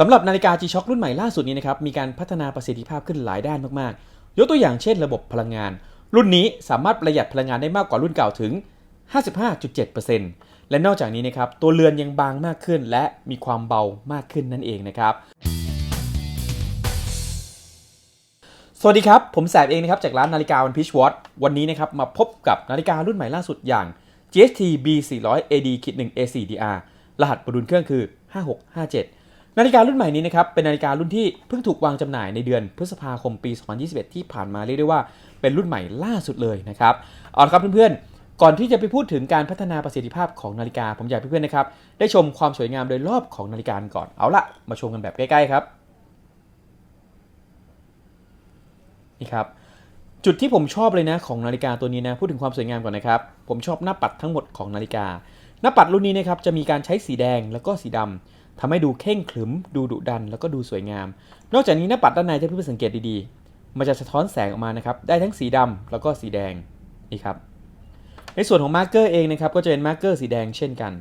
สำหรับนาฬิกา G-Shock รุ่นใหม่ล่าสุดนี้นะครับมีการพัฒนาประสิทธิภาพขึ้นหลายด้านมากๆ ยกตัวอย่างเช่นระบบพลังงาน รุ่นนี้สามารถประหยัดพลังงานได้มากกว่ารุ่นเก่าถึง 55.7%และนอกจากนี้นะครับตัวเรือนยังบางมากขึ้น และมีความเบามากขึ้นนั่นเองนะครับสวัสดีครับ ผมแสบเองนะครับจากร้านนาฬิกาวันพิชวอตวันนี้นะครับมาพบกับนาฬิการุ่นใหม่ล่าสุดอย่าง GST B400 AD 1 A4DR รหัสประดุลเครื่องคือ 5657 นาฬิการุ่นใหม่นี้นะครับเป็นนาฬิการุ่นที่เพิ่งถูกวางจำหน่ายในเดือนพฤษภาคมปี 2021 ที่ผ่านมาเรียกได้ว่าเป็นรุ่นใหม่ล่าสุดเลยนะครับเอาละครับเพื่อนๆ ก่อนที่จะไปพูดถึงการพัฒนาประสิทธิภาพของนาฬิกาผมอยากให้เพื่อนๆนะครับได้ชมความสวยงามโดยรอบของนาฬิกาก่อนเอาละมาชมกันแบบใกล้ๆครับนี่ครับจุดที่ผมชอบเลยนะของนาฬิกาตัวนี้นะพูดถึงความสวยงามก่อนนะครับ ผมชอบหน้าปัดทั้งหมดของนาฬิกา หน้าปัดรุ่นนี้นะครับจะมีการใช้สีแดงแล้วก็สีดำ ทำให้ดูเข่งขรึม ดูดุดัน แล้วก็ดูสวยงาม นอกจากนี้หน้าปัดด้านในถ้าเพื่อนสังเกตดีๆ มันจะสะท้อนแสงออกมานะครับ ได้ทั้งสีดำแล้วก็สีแดง นี่ครับ ในส่วนของมาร์กเกอร์เองนะครับ ก็จะเป็นมาร์กเกอร์สีแดงเช่นกัน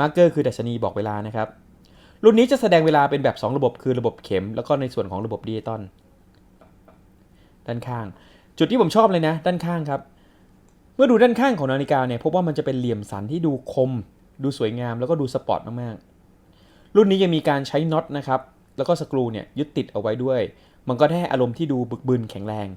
มาร์กเกอร์คือดัชนีบอกเวลานะครับ รุ่นนี้จะแสดงเวลาเป็นแบบ 2 ระบบคือระบบเข็ม แล้วก็ในส่วนของระบบดิจิตอล ด้านข้าง จุดที่ผมชอบเลยนะ ด้านข้างครับ เมื่อดูด้านข้างของนาฬิกาเนี่ยพบว่ามันจะเป็นเหลี่ยมสันที่ดูคม ดูสวยงาม แล้วก็ดูสปอร์ตมากๆ รุ่นนี้ยังมีการใช้น็อตนะครับ แล้วก็สกรูเนี่ยยึดติดเอาไว้ด้วย มันก็ได้อารมณ์ที่ดูบึกบึนแข็งแรง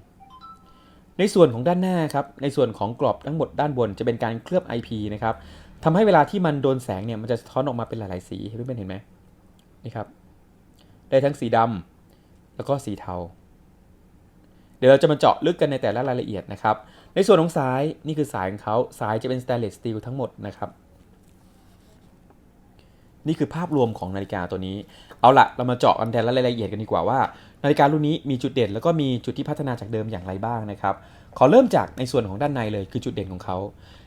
ในส่วนของด้านหน้าครับ ในส่วนของกรอบทั้งหมดด้านบนจะเป็นการเคลือบ IP นะครับทำให้เวลาที่มันโดนแสงเนี่ยมันจะสะท้อนออกมาเป็นหลาย ๆ สีให้เพื่อนๆเห็นไหมนี่ครับ ได้ทั้งสีดำแล้วก็สีเทา เดี๋ยวเราจะมาเจาะลึกกันในแต่ละรายละเอียดนะครับ ในส่วนของสายนี่คือสายของเขาสายจะเป็นสแตนเลสสตีลทั้งหมดนะครับ นี่คือภาพรวมของนาฬิกาตัวนี้ เอาละเรามาเจาะกันแต่ละรายละเอียดกันดีกว่าว่า นาฬิการุ่นนี้มีจุดเด่น แล้วก็มีจุดที่พัฒนาจากเดิมอย่างไรบ้างนะครับ ขอเริ่มจากในส่วนของด้านในเลยคือจุดเด่นของเขา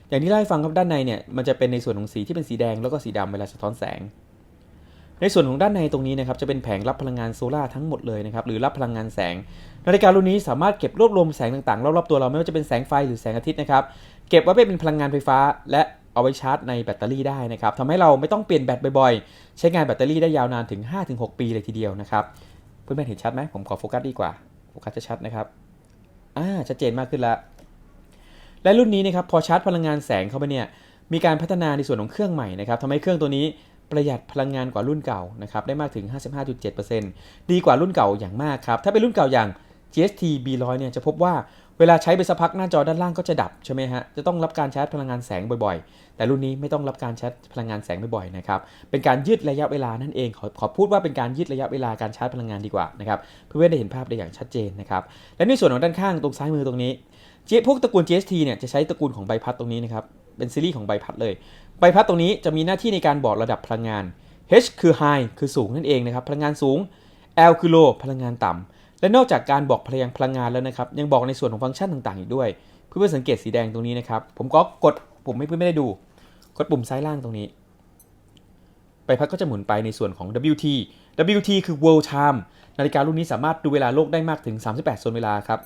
อย่างที่เล่าให้ฟังครับด้านในเนี่ยมันจะเป็นในส่วนของสีที่เป็นสีแดงแล้วก็สีดำเวลาสะท้อนแสง ในส่วนของด้านในตรงนี้นะครับจะเป็นแผงรับพลังงานโซลาร์ทั้งหมดเลยนะครับหรือรับพลังงานแสง นาฬิการุ่นนี้สามารถเก็บรวบรวมแสงต่างๆรอบๆตัวเราไม่ว่าจะเป็นแสงไฟหรือแสงอาทิตย์นะครับเก็บไว้เป็นพลังงานไฟฟ้า และ เอาไว้ชาร์จในแบตเตอรี่ได้นะครับทำให้เราไม่ต้องเปลี่ยนแบตบ่อยๆ ใช้งานแบตเตอรี่ได้ยาวนานถึง 5-6 ปีเลยทีเดียวนะครับ เพื่อนๆเห็นชัดไหมผมขอโฟกัสดีกว่า โฟกัสจะชัดนะครับ อ่า ชัดเจนมากขึ้นละ และรุ่นนี้นะครับพอชาร์จพลังงานแสงเข้าไปเนี่ย มีการพัฒนาในส่วนของเครื่องใหม่นะครับทำให้เครื่องตัวนี้ประหยัดพลังงานกว่ารุ่นเก่านะครับได้มากถึง 55.7%ดีกว่ารุ่นเก่าอย่างมากครับ ถ้าเป็นรุ่นเก่าอย่าง GST B100 เนี่ยจะพบว่าเวลาใช้ไปสักพักหน้าจอด้านล่างก็จะดับใช่ไหมฮะ จะต้องรับการชาร์จพลังงานแสงบ่อยๆ แต่รุ่นนี้ไม่ต้องรับการชาร์จพลังงานแสงบ่อยๆนะครับ เป็นการยืดระยะเวลานั่นเอง ขอขอพูดว่าเป็นการยืดระยะเวลาการชาร์จพลังงานดีกว่านะครับเพื่อได้เห็นภาพได้อย่างชัดเจนนะครับ และในส่วนของด้านข้างตรงซ้ายมือตรงนี้พวกตระกูล GST เนี่ยจะใช้ตระกูลของใบพัดตรงนี้นะครับ เป็นซีรีส์ของใบพัดเลย ใบพัดตรงนี้จะมีหน้าที่ในการบอกระดับพลังงาน H คือ high คือสูงนั่นเองนะครับ พลังงานสูง L คือ low พลังงานต่ำ และนอกจากการบอกพลังพลังงานแล้วนะครับ ยังบอกในส่วนของฟังก์ชันต่างๆอีกด้วย เพื่อนๆสังเกตสีแดงตรงนี้นะครับ ผมก็กดปุ่มให้เพื่อนๆไม่ได้ดู กดปุ่มซ้ายล่างตรงนี้ใบพัดก็จะหมุนไปในส่วนของ WT WT คือ World Time นาฬิการุ่นนี้สามารถดูเวลาโลกได้มากถึง 38โซนเวลาครับ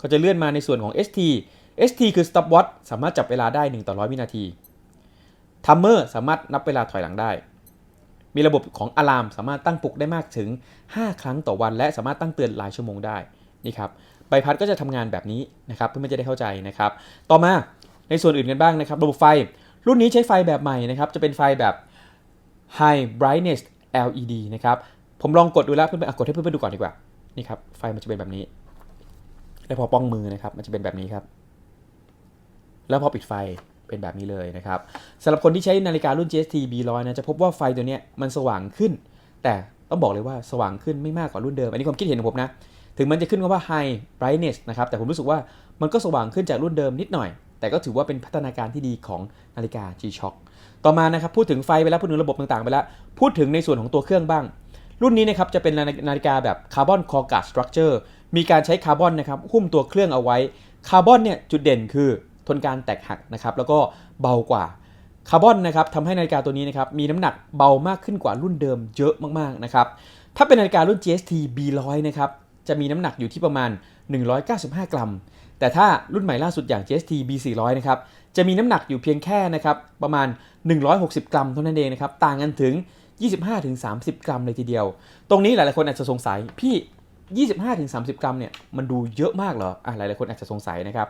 ก็จะเลื่อนมาในส่วนของ ST ST คือ Stop Watch สามารถจับเวลาได้ 1 ต่อ 100 วินาที Timer สามารถนับเวลาถอยหลังได้ มีระบบของอะลามสามารถตั้งปลุกได้มากถึง 5 ครั้งต่อวัน และสามารถตั้งเตือนหลายชั่วโมงได้นี่ครับใบพัดก็จะทำงานแบบนี้นะครับเพื่อจะได้เข้าใจนะครับ ต่อมาในส่วนอื่นกันบ้างนะครับ ระบบไฟรุ่นนี้ใช้ไฟแบบใหม่นะครับ จะเป็นไฟแบบ High Brightness LED นะครับผมลองกดดูแล้วเพื่อนๆกดให้เพื่อนๆดูก่อนดีกว่านี่ครับไฟมันจะเป็นแบบนี้ แล้วพอป้องมือนะครับ มันจะเป็นแบบนี้ครับ แล้วพอปิดไฟ เป็นแบบนี้เลยนะครับสำหรับคนที่ใช้นาฬิการุ่น GST B100 นะจะพบว่าไฟตัวเนี้ยมันสว่างขึ้น แต่ต้องบอกเลยว่าสว่างขึ้นไม่มากกว่ารุ่นเดิม อันนี้ความคิดเห็นของผมนะ ถึงมันจะขึ้นว่า High Brightness นะครับ แต่ผมรู้สึกว่ามันก็สว่างขึ้นจากรุ่นเดิมนิดหน่อย แต่ก็ถือว่าเป็นพัฒนาการที่ดีของนาฬิกา G-Shock ต่อมานะครับพูดถึงไฟไปแล้วพูดถึงระบบต่างๆไปแล้วพูดถึงในส่วนของตัวเครื่องบ้าง รุ่นนี้นะครับจะเป็นนาฬิกาแบบคาร์บอนคอร์กัสสตรัคเจอร์มีการใช้คาร์บอนนะครับหุ้มตัวเครื่องเอาไว้คาร์บอนเนี่ยจุดเด่นคือ ทนการแตกหักนะครับแล้วก็เบากว่าคาร์บอนนะครับทำให้นาฬิกาตัวนี้นะครับมีน้ำหนักเบามากขึ้นกว่ารุ่นเดิมเยอะมากๆนะครับถ้าเป็นนาฬิการุ่น GST B100 นะครับจะมีน้ำหนักอยู่ที่ประมาณ 195 กรัม แต่ถ้ารุ่นใหม่ล่าสุดอย่าง GST B400 นะครับจะมีน้ำหนักอยู่เพียงแค่นะครับประมาณ 160 กรัมเท่านั้นเองนะครับต่างกันถึง 25-30 กรัมเลยทีเดียว ตรงนี้หลายๆคนอาจจะสงสัยพี่ 25-30 กรัมเนี่ยมันดูเยอะมากเหรออะหลายๆคนอาจจะสงสัยนะครับ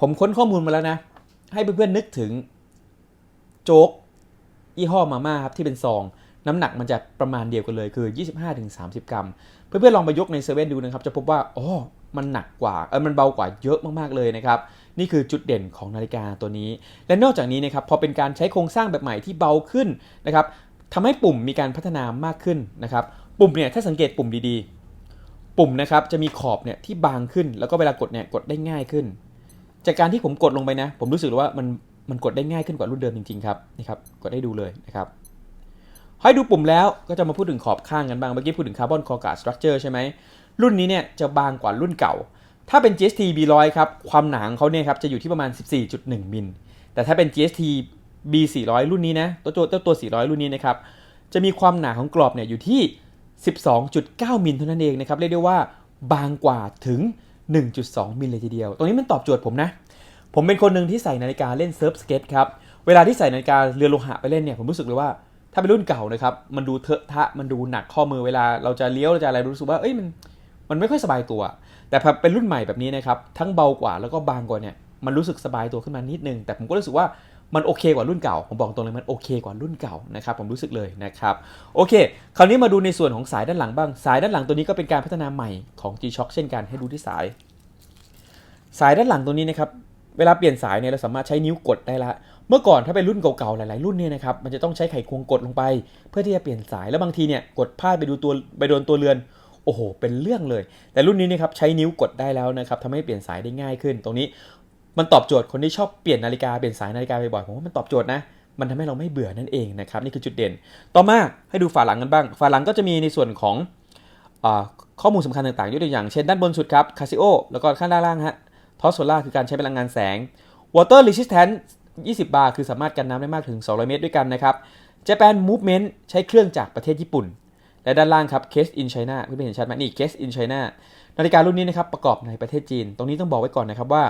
ผมค้นข้อมูลมาแล้วนะ ให้เพื่อนๆนึกถึงโจ๊กยี่ห้อมาม่าครับที่เป็นซอง น้ำหนักมันจะประมาณเดียวกันเลยคือ 25-30 กรัม เพื่อนๆลองไปยกในเซเว่นดูนะครับ จะพบว่าอ๋อมันหนักกว่าเออมันเบากว่าเยอะมากๆเลยนะครับ นี่คือจุดเด่นของนาฬิกาตัวนี้ และนอกจากนี้นะครับพอเป็นการใช้โครงสร้างแบบใหม่ที่เบาขึ้นนะครับทำให้ปุ่มมีการพัฒนามากขึ้นนะครับ ปุ่มเนี่ยถ้าสังเกตปุ่มดีๆ ปุ่มนะครับจะมีขอบเนี่ยที่บางขึ้น แล้วก็เวลากดเนี่ยกดได้ง่ายขึ้น จากการที่ผมกดลงไปนะ ผมรู้สึกเลยว่ามันมันกดได้ง่ายขึ้นกว่ารุ่นเดิมจริงๆครับนี่ครับกดได้ดูเลยนะครับให้ดูปุ่มแล้วก็จะมาพูดถึงขอบข้างกันบ้างเมื่อกี้พูดถึงคาร์บอนคอร์กาสตรัคเจอร์ใช่ไหมรุ่นนี้เนี่ยจะบางกว่ารุ่นเก่า ถ้าเป็น GST B100 ครับความหนาของเขาเนี่ยครับจะอยู่ที่ประมาณ 14.1มิลแต่ถ้าเป็น GST B400 รุ่นนี้นะตัวตัวตัว 400 รุ่นนี้นะครับจะมีความหนาของกรอบเนี่ยอยู่ที่ 12.9มิลเท่านั้นเองนะครับเรียกได้ว่าบางกว่าถึง 1.2 มิลเลยทีเดียว ตรงนี้มันตอบโจทย์ผมนะ ผมเป็นคนหนึ่งที่ใส่นาฬิกาเล่นเซิร์ฟสเก็ตครับ เวลาที่ใส่นาฬิกาเรือโลหะไปเล่นเนี่ย ผมรู้สึกเลยว่า ถ้าเป็นรุ่นเก่านะครับ มันดูเถอะทะ มันดูหนักข้อมือ เวลาเราจะเลี้ยวเราจะอะไรรู้สึกว่า เอ้ย มัน มันไม่ค่อยสบายตัว แต่พอเป็นรุ่นใหม่แบบนี้นะครับ ทั้งเบากว่าแล้วก็บางกว่าเนี่ย มันรู้สึกสบายตัวขึ้นมานิดนึง แต่ผมก็รู้สึกว่า มันโอเคกว่ารุ่นเก่า ผมบอกตรงเลยมันโอเคกว่ารุ่นเก่านะครับ ผมรู้สึกเลยนะครับ โอเค คราวนี้มาดูในส่วนของสายด้านหลังบ้าง สายด้านหลังตัวนี้ก็เป็นการพัฒนาใหม่ของ G-Shock เช่นกัน ให้ดูที่สาย สายด้านหลังตัวนี้นะครับ เวลาเปลี่ยนสายเนี่ยเราสามารถใช้นิ้วกดได้ละ เมื่อก่อนถ้าเป็นรุ่นเก่าๆ หลายๆ รุ่นเนี่ยนะครับ มันจะต้องใช้ไขควงกดลงไป เพื่อที่จะเปลี่ยนสาย แล้วบางทีเนี่ยกดพลาดไปดูตัวไปโดนตัวเรือนโอ้โห เป็นเรื่องเลย แต่รุ่นนี้นะครับใช้นิ้วกดได้แล้วนะครับทำให้เปลี่ยนสายได้ง่ายขึ้น ตรงนี้ มันตอบโจทย์คนที่ชอบเปลี่ยนนาฬิกาเปลี่ยนสายนาฬิกาบ่อยๆผมว่ามันตอบโจทย์นะมันทำให้เราไม่เบื่อนั่นเองนะครับนี่คือจุดเด่น ต่อมาให้ดูฝาหลังกันบ้าง ฝาหลังก็จะมีในส่วนของอข้อมูลสำคัญต่างๆยกตัวอย่างเช่นด้านบนสุดครับ Casio แล้วก็ข้างด้านล่างฮะทอสโซล่าคือการใช้พลังงานแสง Water Resistance 20 บาร์คือสามารถกันน้ำได้มากถึง 200 เมตรด้วยกันนะครับ Japan Movement ใช้เครื่องจากประเทศญี่ปุ่น และด้านล่างครับ Case in China เพื่อนๆเห็นชัดไหมนี่ Case in China นาฬิการุ่นนี้นะครับประกอบในประเทศจีน ตรงนี้ต้องบอกไว้ก่อนนะครับว่า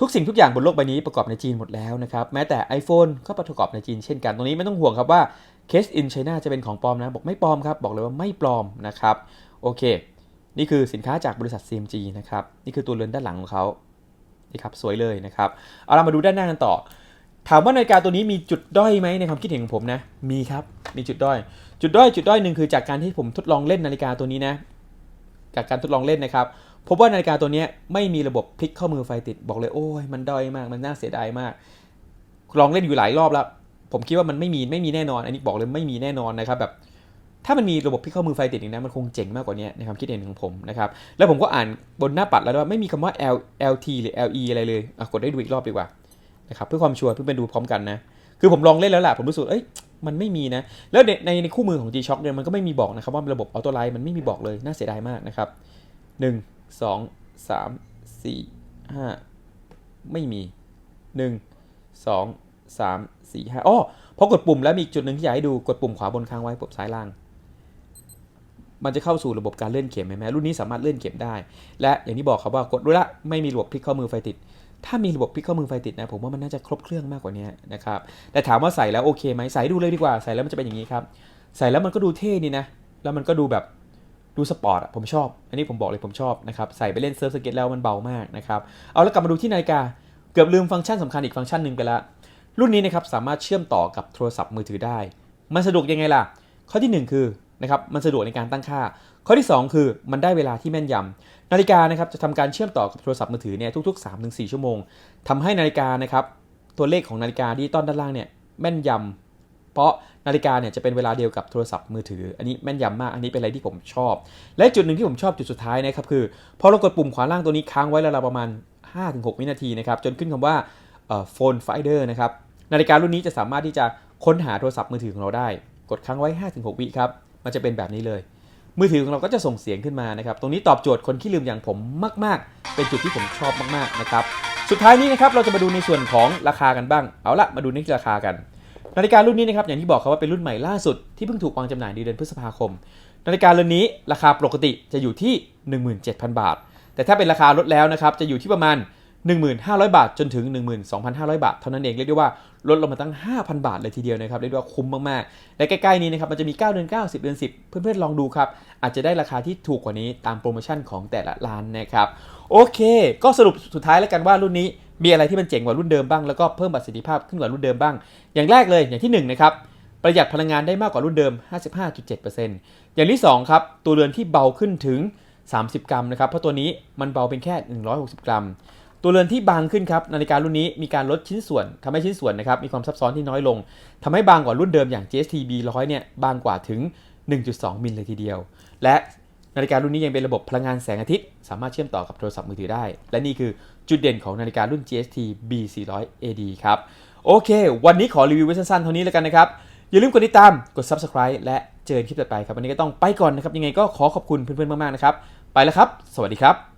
ทุกสิ่งทุกอย่างบนโลกใบนี้ประกอบในจีนหมดแล้วนะครับ แม้แต่ iPhone ก็ประกอบในจีนเช่นกัน ตรงนี้ไม่ต้องห่วงครับว่า Case in China จะเป็นของปลอมนะ บอกไม่ปลอมครับ บอกเลยว่าไม่ปลอมนะครับ โอเค นี่คือสินค้าจากบริษัท CMG นะครับ นี่คือตัวเรือนด้านหลังของเขานี่ครับ สวยเลยนะครับ เอาเรามาดูด้านหน้ากันต่อ ถามว่านาฬิกาตัวนี้มีจุดด้อยไหมในความคิดเห็นของผมนะ มีครับ มีจุดด้อย จุดด้อย จุดด้อยหนึ่งคือจากการที่ผมทดลองเล่นนาฬิกาตัวนี้นะ จากการทดลองเล่นนะครับ พบว่านาฬิกาตัวนี้ไม่มีระบบพลิกข้อมือไฟติดบอกเลยโอ้ยมันด้อยมากมันน่าเสียดายมาก ลองเล่นอยู่หลายรอบแล้ว ผมคิดว่ามันไม่มีไม่มีแน่นอน อันนี้บอกเลยไม่มีแน่นอนนะครับแบบถ้ามันมีระบบพลิกข้อมือไฟติดอีกนะมันคงเจ๋งมากกว่านี้ในความคิดเห็นของผมนะครับแล้วผมก็อ่านบนหน้าปัดแล้วว่าไม่มีคำว่า L LT หรือ LE อะไรเลยอะกดได้ดูอีกรอบดีกว่านะครับเพื่อความชัวร์เพื่อไปดูพร้อมกันนะคือผมลองเล่นแล้วแหละผมรู้สึกเอ้ยมันไม่มีนะแล้วในในในคู่มือของ G-Shock เนี่ยมันก็ไม่มีบอกนะครับว่าระบบออโต้ไลท์มันไม่มีบอกเลยน่าเสียดายมากนะครับหนึ่ง สองสามสี่ห้าไม่มีหนึ่งสองสามสี่ห้าอ๋อพอกดปุ่มแล้วมีอีกจุดหนึ่งที่อยากให้ดูกดปุ่มขวาบนค้างไว้ปุ่มซ้ายล่าง มันจะเข้าสู่ระบบการเลื่อนเข็มเห็นไหมรุ่นนี้สามารถเลื่อนเข็มได้ และอย่างที่บอกครับว่ากดรู้ละไม่มีระบบพลิกข้อมือไฟติด ถ้ามีระบบพลิกข้อมือไฟติดนะผมว่ามันน่าจะครบเครื่องมากกว่านี้นะครับแต่ถามว่าใส่แล้วโอเคไหมใส่ดูเลยดีกว่าใส่แล้วมันจะเป็นอย่างนี้ครับ ใส่แล้วมันก็ดูเท่นี่นะแล้วมันก็ดูแบบ ดูสปอร์ตอะผมชอบ อันนี้ผมบอกเลยผมชอบนะครับใส่ไปเล่นเซิร์ฟสเก็ตแล้วมันเบามากนะครับเอาแล้วกลับมาดูที่นาฬิกาเกือบลืมฟังก์ชันสำคัญอีกฟังก์ชันหนึ่งไปละรุ่นนี้นะครับสามารถเชื่อมต่อกับโทรศัพท์มือถือได้ มันสะดวกยังไงล่ะ ข้อที่หนึ่งคือนะครับมันสะดวกในการตั้งค่า ข้อที่สองคือมันได้เวลาที่แม่นยำนาฬิกานะครับจะทำการเชื่อมต่อกับโทรศัพท์มือถือเนี่ยทุกๆ 3-4 ชั่วโมงทำให้นาฬิกานะครับตัวเลขของนาฬิกาดิจิตอลด้านล่างเนี่ยแม่นยำ เพราะนาฬิกาเนี่ยจะเป็นเวลาเดียวกับโทรศัพท์มือถือ อันนี้แม่นยำมาก อันนี้เป็นอะไรที่ผมชอบ และจุดหนึ่งที่ผมชอบจุดสุดท้ายนะครับคือพอเรากดปุ่มขวาล่างตัวนี้ค้างไว้แล้วประมาณ 5-6 วินาทีนะครับจนขึ้นคำว่าโฟนไฟเดอร์นะครับนาฬิการุ่นนี้จะสามารถที่จะค้นหาโทรศัพท์มือถือของเราได้ กดค้างไว้ 5-6 วิครับมันจะเป็นแบบนี้เลย มือถือของเราก็จะส่งเสียงขึ้นมานะครับตรงนี้ตอบโจทย์คนขี้ลืมอย่างผมมาก ๆ เป็นจุดที่ผมชอบมากๆนะครับสุดท้ายนี้นะครับเราจะมาดูในส่วนของราคากันบ้าง เอาละมาดูในราคากัน นาฬิการุ่นนี้นะครับอย่างที่บอกครับว่าเป็นรุ่นใหม่ล่าสุดที่เพิ่งถูกวางจำหน่ายในเดือนพฤษภาคม นาฬิกาเรือนนี้ราคาปกติจะอยู่ที่ 17,000 บาท แต่ถ้าเป็นราคาลดแล้วนะครับจะอยู่ที่ประมาณ 1,500 บาทจนถึง 12,500 บาท เท่านั้นเองเรียกได้ว่าลดลงมาตั้ง 5,000 บาทเลยทีเดียวนะครับเรียกได้ว่าคุ้มมากๆ และใกล้ๆนี้นะครับมันจะมี 9 เดือน 9 10 เดือน 10 เพื่อนๆลองดูครับอาจจะได้ราคาที่ถูกกว่านี้ตามโปรโมชั่นของแต่ละร้านนะครับโอเค ก็สรุปสุดท้ายแล้วกันว่ารุ่นนี้ มีอะไรที่มันเจ๋งกว่ารุ่นเดิมบ้างแล้วก็เพิ่มประสิทธิภาพขึ้นกว่ารุ่นเดิมบ้าง อย่างแรกเลยอย่างที่หนึ่งนะครับประหยัดพลังงานได้มากกว่ารุ่นเดิม 55.7%อย่างที่สองครับตัวเรือนที่เบาขึ้นถึง 30 กรัมนะครับเพราะตัวนี้มันเบาเป็นแค่ 160 กรัม ตัวเรือนที่บางขึ้นครับนาฬิการุ่นนี้มีการลดชิ้นส่วนทำให้ชิ้นส่วนนะครับมีความซับซ้อนที่น้อยลงทำให้บางกว่ารุ่นเดิมอย่าง GST B100 เนี่ยบางกว่าถึง 1.2 มิลเลยทีเดียว และ นาฬิการุ่นนี้ยังเป็นระบบพลังงานแสงอาทิตย์ สามารถเชื่อมต่อกับโทรศัพท์มือถือได้ และนี่คือจุดเด่นของนาฬิการุ่น GST B400 AD ครับ โอเค วันนี้ขอรีวิวไว้สั้นๆเท่านี้แล้วกันนะครับ อย่าลืมกดติดตาม กด Subscribe และเจอกันคลิปต่อไปครับ วันนี้ก็ต้องไปก่อนนะครับ ยังไงก็ขอขอบคุณเพื่อนๆมากๆนะครับ ไปแล้วครับ สวัสดีครับ